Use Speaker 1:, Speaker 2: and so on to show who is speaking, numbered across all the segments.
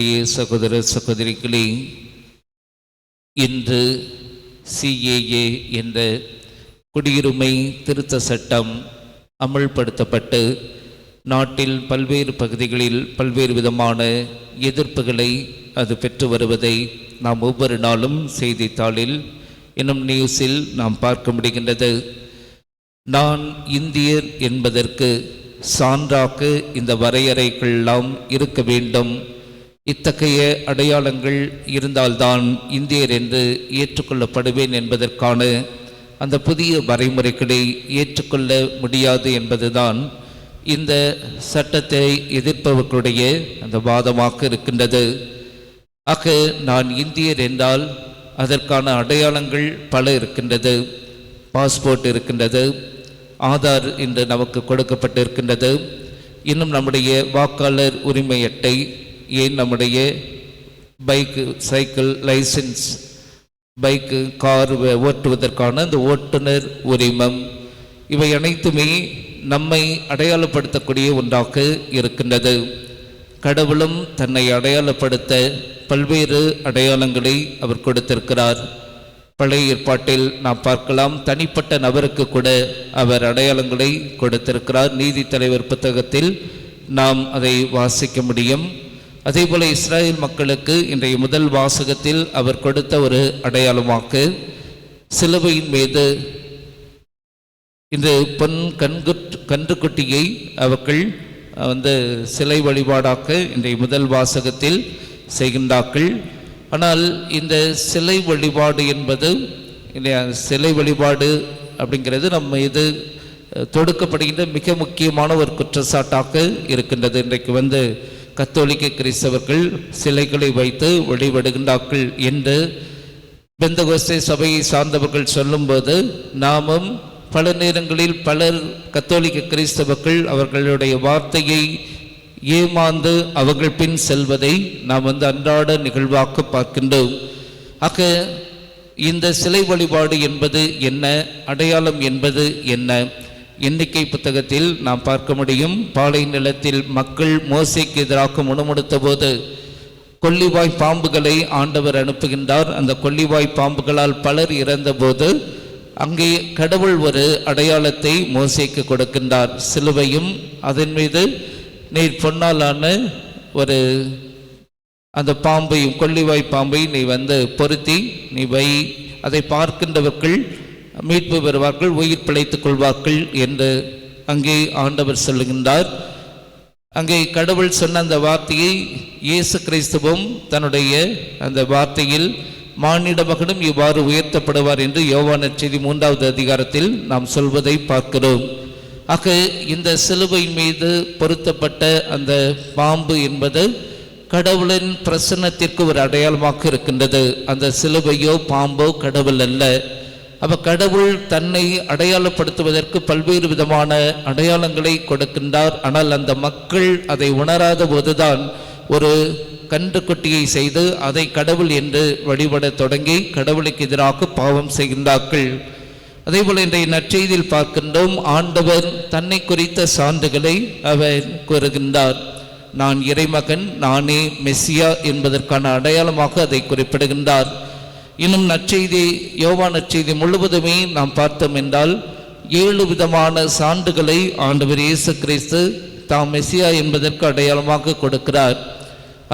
Speaker 1: சகோதர சகோதரிகளே இன்று சிஏஏ என்ற குடியுரிமை திருத்த சட்டம் அமல்படுத்தப்பட்டு நாட்டில் பல்வேறு பகுதிகளில் பல்வேறு விதமான எதிர்ப்புகளை அது பெற்று வருவதை நாம் ஒவ்வொரு நாளும் செய்தித்தாளில் இன்னும் நியூஸில் நாம் பார்க்க முடிகின்றது. நான் இந்தியர் என்பதற்கு சான்றாக இந்த வரையறைகளெல்லாம் இருக்க வேண்டும். இத்தகைய அடையாளங்கள் இருந்தால்தான் இந்தியர் என்று ஏற்றுக்கொள்ளப்படுவேன் என்பதற்கான அந்த புதிய வரைமுறைகளை ஏற்றுக்கொள்ள முடியாது என்பதுதான் இந்த சட்டத்தை எதிர்ப்பவர்களுடைய அந்த வாதமாக இருக்கின்றது. ஆக நான் இந்தியர் என்றால் அதற்கான அடையாளங்கள் பல இருக்கின்றது. பாஸ்போர்ட் இருக்கின்றது. ஆதார் இன்று நமக்கு கொடுக்கப்பட்டிருக்கின்றது. இன்னும் நம்முடைய வாக்காளர் உரிமை அட்டை ஏன் நம்முடைய bike cycle licence bike car ஓட்டுவதற்கான இந்த ஓட்டுநர் உரிமம் இவை அனைத்துமே நம்மை அடையாளப்படுத்தக்கூடிய ஒன்றாக இருக்கின்றது. கடவுளும் தன்னை அடையாளப்படுத்த பல்வேறு அடையாளங்களை அவர் கொடுத்திருக்கிறார். பழைய ஏற்பாட்டில் நாம் பார்க்கலாம் தனிப்பட்ட நபருக்கு கூட அவர் அடையாளங்களை கொடுத்திருக்கிறார். நீதித்தலைவர் புத்தகத்தில் நாம் அதை வாசிக்க முடியும். அதே போல இஸ்ராயேல் மக்களுக்கு இன்றைய முதல் வாசகத்தில் அவர் கொடுத்த ஒரு அடையாளமாக்கு சிலுவையின் மீது இந்த பொன் கண்குட் கன்றுக்குட்டியை அவர்கள் வந்து சிலை வழிபாடாக்க இன்றைய முதல் வாசகத்தில் செய்கின்றார்கள். ஆனால் இந்த சிலை வழிபாடு என்பது சிலை வழிபாடு அப்படிங்கிறது நம்ம இது தொடுக்கப்படுகின்ற மிக முக்கியமான ஒரு குற்றச்சாட்டாக இருக்கின்றது. இன்றைக்கு வந்து கத்தோலிக்க கிறிஸ்தவர்கள் சிலைகளை வைத்து வழிபடுகின்றார்கள் என்று பெந்தகோஸ்தே சபையை சார்ந்தவர்கள் சொல்லும்போது நாமும் பல நேரங்களில் பலர் கத்தோலிக்க கிறிஸ்தவர்கள் அவர்களுடைய வார்த்தையை ஏமாந்து அவர்கள் பின் செல்வதை நாம் வந்து அன்றாட நிகழ்வாக்க பார்க்கின்றோம். ஆக இந்த சிலை வழிபாடு என்பது என்ன? அடையாளம் என்பது என்ன? எண்ணிக்கை புத்தகத்தில் நாம் பார்க்க முடியும் பாலை நிலத்தில் மக்கள் மோசைக்கு எதிராக முணுமுணுத்த போது கொல்லிவாய் பாம்புகளை ஆண்டவர் அனுப்புகின்றார். அந்த கொல்லிவாய் பாம்புகளால் பலர் இறந்தபோது அங்கே கடவுள் ஒரு அடையாளத்தை மோசைக்கு கொடுக்கின்றார். சிலுவையும் அதன் மீது நீர் பொன்னாலான ஒரு அந்த பாம்பையும் கொல்லிவாய் பாம்பை நீ வந்து பொருத்தி நீ வை. அதை பார்க்கின்றவர்கள் மீட்பு பெறுவார்கள் உயிர் பிழைத்துக் கொள்வார்கள் என்று அங்கே ஆண்டவர் சொல்லுகின்றார். அங்கே கடவுள் சொன்ன அந்த வார்த்தையை இயேசு கிறிஸ்துவும் தன்னுடைய அந்த வார்த்தையில் மானிட மகனும் இவ்வாறு உயர்த்தப்படுவார் என்று யோவான செய்தி மூன்றாவது அதிகாரத்தில் நாம் சொல்வதை பார்க்கிறோம். ஆக இந்த சிலுவை மீது பொருத்தப்பட்ட அந்த பாம்பு என்பது கடவுளின் பிரசன்னத்திற்கு ஒரு அடையாளமாக இருக்கின்றது. அந்த சிலுவையோ பாம்போ கடவுள் அல்ல. அப்போ கடவுள் தன்னை அடையாளப்படுத்துவதற்கு பல்வேறு விதமான அடையாளங்களை கொடுக்கின்றார். ஆனால் அந்த மக்கள் அதை உணராத போதுதான் ஒரு கன்றுக்குட்டியை செய்து அதை கடவுள் என்று வழிபடத் தொடங்கி கடவுளுக்கு எதிராக பாவம் செய்கின்றார்கள். அதேபோல் இன்றைய நற்செய்தியில் பார்க்கின்றோம் ஆண்டவர் தன்னை குறித்த சான்றுகளை அவர் கூறுகின்றார். நான் இறைமகன் நானே மெஸ்ஸியா என்பதற்கான அடையாளமாக அதை குறிப்பிடுகின்றார். இன்னும் நற்செய்தி யோவா நற்செய்தி முழுவதுமே நாம் பார்த்தோம் என்றால் ஏழு விதமான சான்றுகளை ஆண்டவர் இயேசு கிறிஸ்து தாம் மெசியா என்பதற்கு அடையாளமாக கொடுக்கிறார்.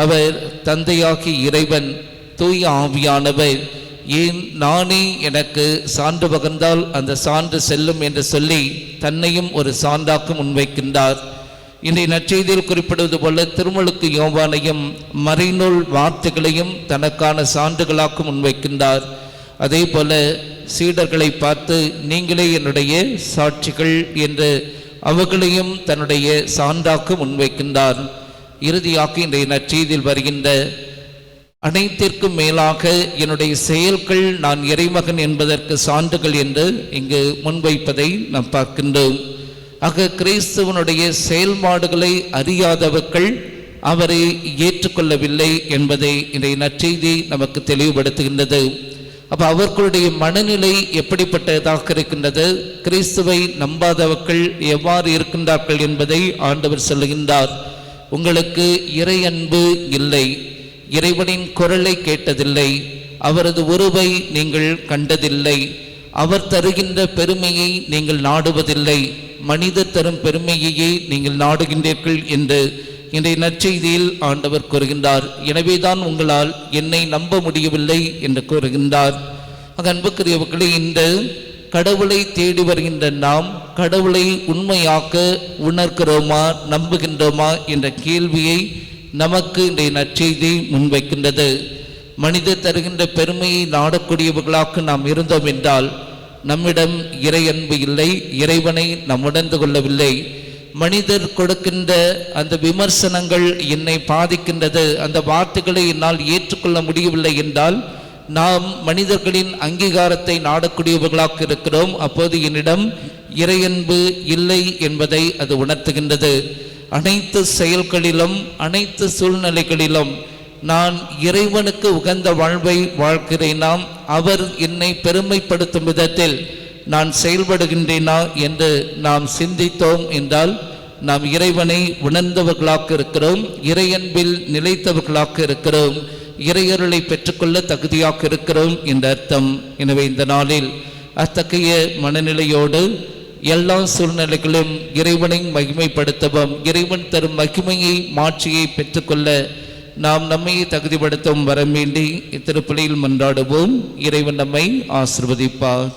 Speaker 1: அவர் தந்தையாகி இறைவன் தூய ஆவியானவர். ஏன் நானே எனக்கு சான்று பகர்ந்தால் அந்த சான்று செல்லும் என்று சொல்லி தன்னையும் ஒரு சான்றாக முன்வைக்கின்றார். இன்றைய நற்செய்தியில் குறிப்பிடுவது போல திருமலுக்கு யோவானையும் மறைநூல் வார்த்தைகளையும் தனக்கான சான்றுகளாக முன்வைக்கின்றார். அதே போல சீடர்களை பார்த்து நீங்களே என்னுடைய சாட்சிகள் என்று அவர்களையும் தன்னுடைய சான்றாக முன்வைக்கின்றார். இறுதியாக இன்றைய நற்செய்தியில் வருகின்ற அனைத்திற்கும் மேலாக என்னுடைய செயல்கள் நான் இறைமகன் என்பதற்கு சான்றுகள் என்று இங்கு முன்வைப்பதை நாம் பார்க்கின்றோம். ஆக கிறிஸ்துவனுடைய செயல்பாடுகளை அறியாதவர்கள் அவரை ஏற்றுக்கொள்ளவில்லை என்பதை இன்றைய நற்செய்தி நமக்கு தெளிவுபடுத்துகின்றது. அப்போ அவர்களுடைய மனநிலை எப்படிப்பட்டதாக இருக்கின்றது? கிறிஸ்துவை நம்பாதவர்கள் எவ்வாறு இருக்கின்றார்கள் என்பதை ஆண்டவர் சொல்லுகின்றார். உங்களுக்கு இறை அன்பு இல்லை. இறைவனின் குரலை கேட்டதில்லை. அவரது உருவை நீங்கள் கண்டதில்லை. அவர் தருகின்ற பெருமையை நீங்கள் நாடுவதில்லை. மனிதர் தரும் பெருமையையே நீங்கள் நாடுகின்றீர்கள் என்று இன்றைய நற்செய்தியில் ஆண்டவர் கூறுகின்றார். எனவேதான் உங்களால் என்னை நம்ப முடியவில்லை என்று கூறுகின்றார். ஆக அன்புக்குரியவர்களே இந்த கடவுளை தேடி வருகின்ற நாம் கடவுளை உண்மையாக்க உணர்கிறோமா நம்புகின்றோமா என்ற கேள்வியை நமக்கு இன்றைய நற்செய்தி முன்வைக்கின்றது. மனிதர் தருகின்ற பெருமையை நாடக்கூடியவர்களாக நாம் இருந்தோம் என்றால் நம்மிடம் இறை அன்பு இல்லை இறைவனை நாம் உணர்ந்து கொள்ளவில்லை. மனிதர் கொடுக்கின்ற அந்த விமர்சனங்கள் என்னை பாதிக்கின்றது. அந்த வார்த்தைகளை என்னால் ஏற்றுக்கொள்ள முடியவில்லை என்றால் நாம் மனிதர்களின் அங்கீகாரத்தை நாடக்கூடியவர்களாக இருக்கிறோம். அப்போது என்னிடம் இறையன்பு இல்லை என்பதை அது உணர்த்துகின்றது. அனைத்து செயல்களிலும் அனைத்து சூழ்நிலைகளிலும் நான் இறைவனுக்கு உகந்த வாழ்வை வாழ்கிறேனாம் அவர் என்னை பெருமைப்படுத்தும் விதத்தில் நான் செயல்படுகின்றேனா என்று நாம் சிந்தித்தோம் என்றால் நாம் இறைவனை உணர்ந்தவர்களாக இருக்கிறோம் இறையன்பில் நிலைத்தவர்களாக இருக்கிறோம் இறையருளை பெற்றுக்கொள்ள தகுதியாக இருக்கிறோம் என்ற அர்த்தம். எனவே இந்த நாளில் அத்தகைய மனநிலையோடு எல்லா சூழ்நிலைகளும் இறைவனை மகிமைப்படுத்தவும் இறைவன் தரும் மகிமையை மாட்சியை பெற்றுக்கொள்ள நாம் நம்மை தகுதிப்படுத்தும் வர வேண்டி இத்திருப்பலியில் மன்றாடுவோம். இறைவன் நம்மை ஆசிர்வதிப்பார்.